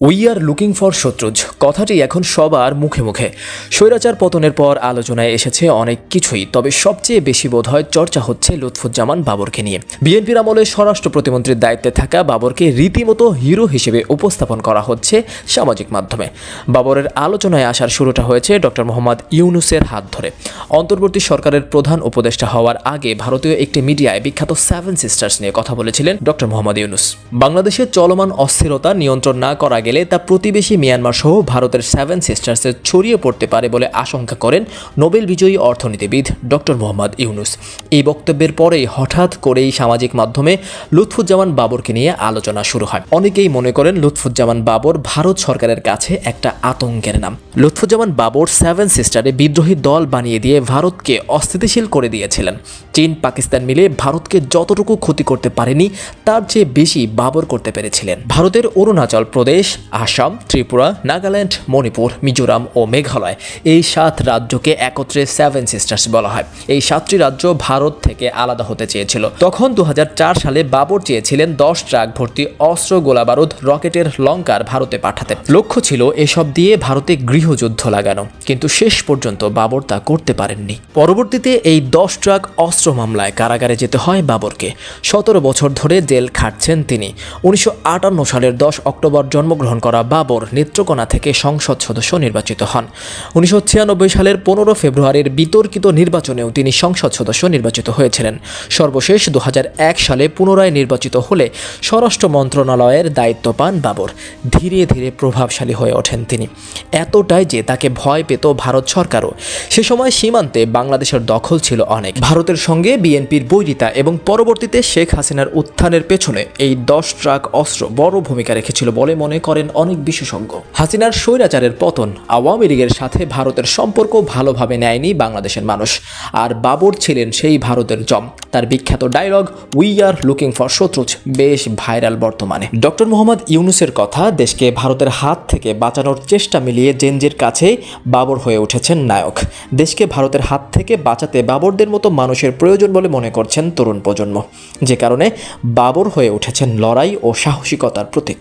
We are looking for শত্রুজ। কথাটি এখন সবার মুখে মুখে। স্বৈরাচার পতনের পর আলোচনায় এসেছে অনেক কিছুই, তবে সবচেয়ে বেশি বোধ হয় চর্চা হচ্ছে লুৎফুজ্জামান বাবরকে নিয়ে। বিএনপির আমলে স্বরাষ্ট্র প্রতিমন্ত্রীর দায়িত্বে থাকা বাবরকে রীতিমতো হিরো হিসেবে উপস্থাপন করা হচ্ছে সামাজিক মাধ্যমে। বাবরের আলোচনায় আসার শুরুটা হয়েছে ডক্টর মোহাম্মদ ইউনুসের হাত ধরে। অন্তর্বর্তী সরকারের প্রধান উপদেষ্টা হওয়ার আগে ভারতীয় একটি মিডিয়ায় বিখ্যাত সেভেন সিস্টার্স নিয়ে কথা বলেছিলেন ডক্টর মোহাম্মদ ইউনুস। বাংলাদেশের চলমান অস্থিরতা নিয়ন্ত্রণ না করা গেলে তা প্রতিবেশী মিয়ানমার সহ ভারতের সেভেন সিস্টার্সে ছড়িয়ে পড়তে পারে বলে আশঙ্কা করেন নোবেল বিজয়ী অর্থনীতিবিদ ডক্টর মোহাম্মদ ইউনুস। এই বক্তব্যের পরেই হঠাৎ করেই সামাজিক মাধ্যমে লুৎফুজ্জামান বাবরকে নিয়ে আলোচনা শুরু হয়। অনেকেই মনে করেন লুৎফুজ্জামান বাবর ভারত সরকারের কাছে একটা আতঙ্কের নাম। লুৎফুজ্জামান বাবর সেভেন সিস্টারে বিদ্রোহী দল বানিয়ে দিয়ে ভারতকে অস্থিতিশীল করে দিয়েছিলেন। চীন, পাকিস্তান মিলে ভারতকে যতটুকু ক্ষতি করতে পারেনি, তার চেয়ে বেশি বাবর করতে পেরেছিলেন। ভারতের অরুণাচল প্রদেশ আসাম, ত্রিপুরা, নাগাল্যান্ড, মণিপুর, মিজোরাম ও মেঘালয়। এই সাত রাজ্যকে একত্রে সেভেন সিস্টার্স বলা হয়। এই সাতটি রাজ্য ভারত থেকে আলাদা হতে চেয়েছিল। তখন দু সালে বাবর চেয়েছিলেন দশ ট্রাক ভর্তি অস্ত্র গোলাবারুদ রকেটের লঙ্কার ভারতে পাঠাতে। লক্ষ্য ছিল এসব দিয়ে ভারতে গৃহযুদ্ধ লাগানো। কিন্তু শেষ পর্যন্ত বাবর তা করতে পারেননি। পরবর্তীতে এই দশ ট্রাক অস্ত্র মামলায় কারাগারে যেতে হয় বাবরকে। সতেরো বছর ধরে জেল খাটছেন তিনি। উনিশশো আটান্ন সালের দশ অক্টোবর জন্মগ্রহণ করা বাবর নেত্রকোনা থেকে সংসদ সদস্য নির্বাচিত হন। উনিশশো ছিয়ানব্বই সালের পনেরো ফেব্রুয়ারির বিতর্কিত নির্বাচনেও তিনি সংসদ সদস্য নির্বাচিত হয়েছিলেন। সর্বশেষ দু হাজার এক সালে পুনরায় নির্বাচিত হলে স্বরাষ্ট্র মন্ত্রণালয়ের দায়িত্ব পান বাবর। ধীরে ধীরে প্রভাবশালী হয়ে ওঠেন তিনি। এতটাই যে তাকে ভয় পেত ভারত সরকারও। সে সময় সীমান্তে বাংলাদেশের দখল ছিল অনেক। ভারতের সঙ্গে বিএনপির বৈরিতা এবং পরবর্তীতে শেখ হাসিনার উত্থানের পেছনে এই দশ ট্রাক অস্ত্র বড় ভূমিকা রেখেছিল বলে মনে করেন অনেক বিশেষজ্ঞ। হাসিনার স্বৈরাচারের পতন আওয়ামী লীগের সাথে ভারতের সম্পর্ক ভালোভাবে নেয়নি বাংলাদেশের মানুষ। আর বাবর ছিলেন সেই ভারতের জম। তার বিখ্যাত dialogue we are looking for শত্রুজ বেশ ভাইরাল বর্তমানে। ডক্টর মোহাম্মদ ইউনুসের কথা দেশকে ভারতের হাত থেকে বাঁচানোর চেষ্টা মিলিয়ে জেনজির কাছে বাবর হয়ে উঠেছেন নায়ক। দেশকে ভারতের হাত থেকে বাঁচাতে বাবরদের মতো মানুষের প্রয়োজন বলে মনে করছেন তরুণ প্রজন্ম। যে কারণে বাবর হয়ে উঠেছেন লড়াই ও সাহসিকতার প্রতীক।